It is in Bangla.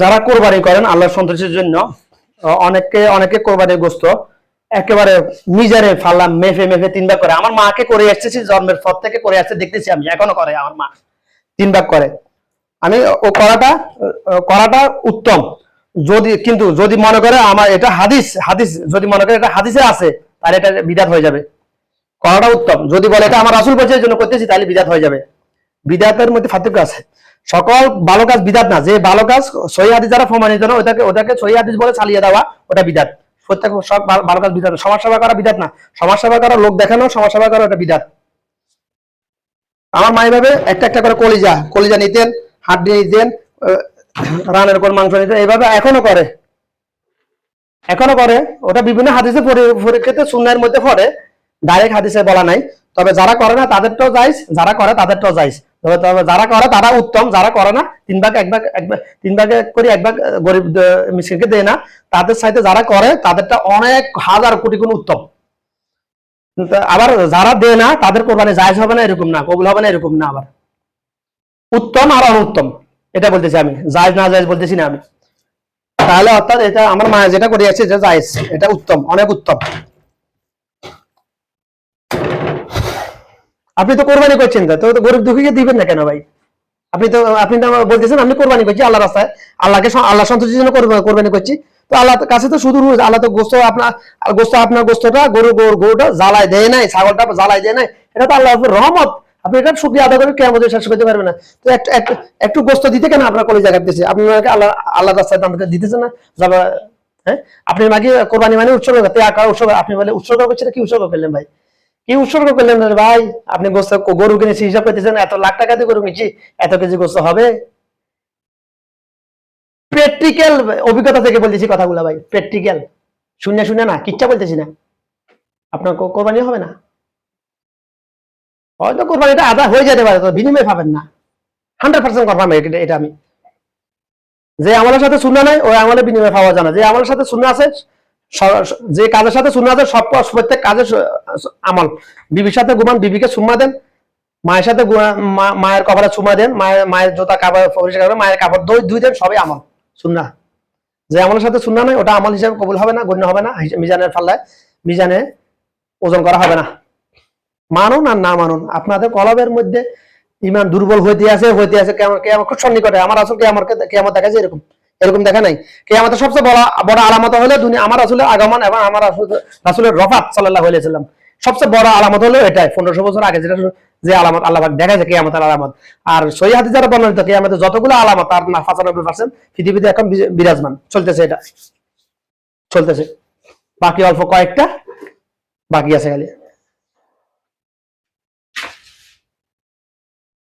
যারা কোরবানি করেন আল্লাহর সন্তোষের জন্য অনেকে অনেকে কোরবানির গোস্ত একেবারে নিজেরে ফাল্লাম মেফে মেফে তিন ভাগ করে। আমার মাকে করে আসতেছি জন্মের পর থেকে করে আসতে দেখতেছি আমি, এখনও করে আমার মা। তিন ভাগ করে। আমি, ও করাটা করাটা উত্তম। যদি, কিন্তু যদি মনে করে আমার এটা হাদিস হাদিস, যদি মনে করে এটা হাদিসে আছে, তাহলে এটা বিদাত হয়ে যাবে। করাটা উত্তম। যদি বলে এটা আমার রাসুল বলছে জন্য করতেছি, তাহলে বিদাত হয়ে যাবে। বিদাতের মধ্যে পার্থক্য আছে। সকল ভালো কাজ বিদাত না, যে ভালো কাজ সহি হাদিস যারা প্রমাণিত না ওটাকে ওটাকে সহি হাদিস বলে চালিয়ে দেওয়া, ওটা বিদাত প্রত্যেক সব ভালো- কাজ বিদাত। সমাজ সেবা করা বিদাত না। সমাজ সেবা করা লোক দেখানো সমাজ সেবা করা ওটা বিদাত আমার মা এইভাবে একটা একটা করে কলিজা কলিজা নিতেন, হাড্ডি নিতেন রানের কোন মাংস নিতেন এইভাবে এখনও করে। এখনও করে। ওটা বিভিন্ন হাদিসে পরি- পরীক্ষিত সুন্নের মধ্যে পড়ে। ডাইরেক্ট হাদিসে বলা নাই। তবে যারা করে না, তাদেরটাও যাইস যারা করে, তাদেরটাও যাইস তবে তবে যারা করে, তারা উত্তম, যারা করে না, তিন ভাগ, এক ভাগ এক ভাগ, তিন ভাগে করে, এক ভাগ গরিব মিসকিনকে দেয় না। তাদের সাথে যারা করে, তাদেরটা অনেক হাজার কোটি গুণ উত্তম। আবার যারা দেয় না, তাদের কোরবানি জায়জ হবে না, এরকম না, কবুল হবে না, এরকম না আবার। উত্তম আর অনুত্তম, এটা বলতেছি আমি। জায়জ, না জায়জ বলতেছি না আমি। তাহলে অর্থাৎ এটা আমার মা যেটা করে যাচ্ছে এটা জায়েজ, এটা উত্তম, অনেক উত্তম। আপনি তো কোরবানি করছেন তো গরিব দুঃখীকে দিবেন না কেন ভাই? আপনি তো আপনি তো বলতেছেন, আমি কোরবানি করছি আল্লাহ রাস্তায়। আল্লাহকে আল্লাহ সন্তুষ্টির জন্য কোরবানি করছি। তো আল্লাহ কাছে তো শুধু আল্লাহ তো গোস্ত আপনার গোস্ত আপনার গোস্তটা, গরু গরু, গরুটা জ্বালায় দেয় নাই, ছাগলটা জ্বালায় দেয় নাই, এটা তো আল্লাহ রহমত। আপনি এটা শুক্রিয়া আদায় করে কেমন শেষ করতে পারবেন না। তো একটু গোস্ত দিতে কেন আপনার কলেজ জায়গা দিতেছে আপনি আল্লাহ আল্লাহ রাস্তায় আমাকে দিতেছেন না? যাবা হ্যাঁ? আপনি মাকে কোরবানি মানে উৎসর্গ আকার উৎসর্গ, আপনি বলে উৎসর্গ করছেন কি উৎসর্গ করলেন ভাই? কি উৎসর্গ করলেন ভাই? আপনি গোস্ত গরু কিনেছি, হিসাব করতেছেন, এত লাখ টাকা দিয়ে গরু কিনেছি, এত কেজি গোস্ত হবে? প্র্যাকটিক্যাল অভিজ্ঞতা থেকে বলতেছি কথাগুলো ভাই প্র্যাকটিক্যাল শুনে শুনে না, কিচ্ছা বলতেছি না। আপনার কোরবানি হবে না? হয়তো কোরবানিটা আদা হয়ে যেতে পারে বিনিময় পাবেন না। হান্ড্রেড পার্সেন্ট কনফার্ম এটা আমি। যে আমলের সাথে শূন্য নাই, ওই আমলে বিনিময় পাওয়া যায় না। যে আমলের সাথে শূন্য আছে যে কাজের সাথে শূন্য আছে, সব প্রত্যেক কাজের আমল। বিবির সাথে ঘুমান, বিবিকে সুম্মা দেন। মায়ের সাথে মায়ের কপালে চুমা দেন। মায়ের মায়ের জোতা কাপড় মায়ের কাপড় দই দুই দেন, সবই আমল। সুন্না যে আমলের সাথে সুন্না নাই, ওটা আমল হিসাবে কবুল হবে না, গণ্য হবে না মিজানের ফাল্লায়, মিজানে ওজন করা হবে না। মানুন আর না মানুন, আপনাদের কলবের মধ্যে ইমান দুর্বল হইতে আছে হইতে আছে কেমন কেমন খুব সন্নিকটে। আমার আসল কেমন কেমন দেখা যায় এরকম। এরকম দেখা নাই। কে আমাদের সবচেয়ে বড় বড় আলামত হলে দুনিয়া আমার আসলে আগমন এবং আমার রাসূলের রফাত সাল্লাল্লাহু আলাইহি সাল্লাম সবচেয়ে বড় আলামত হলো এটাই। পনেরোশো বছর আগে যেটা যে আলামত আল্লাহ পাক দেখা যায় কেয়ামতের আলামত। আর সহি হাদিস যারা বর্ণিত, কেয়ামতের যতগুলো আলামত তার না পঁচানব্বই পার্সেন্ট পৃথিবীতে এখন বিরাজমান। চলতেছে এটা। চলতেছে। বাকি অল্প কয়েকটা বাকি আছে খালি।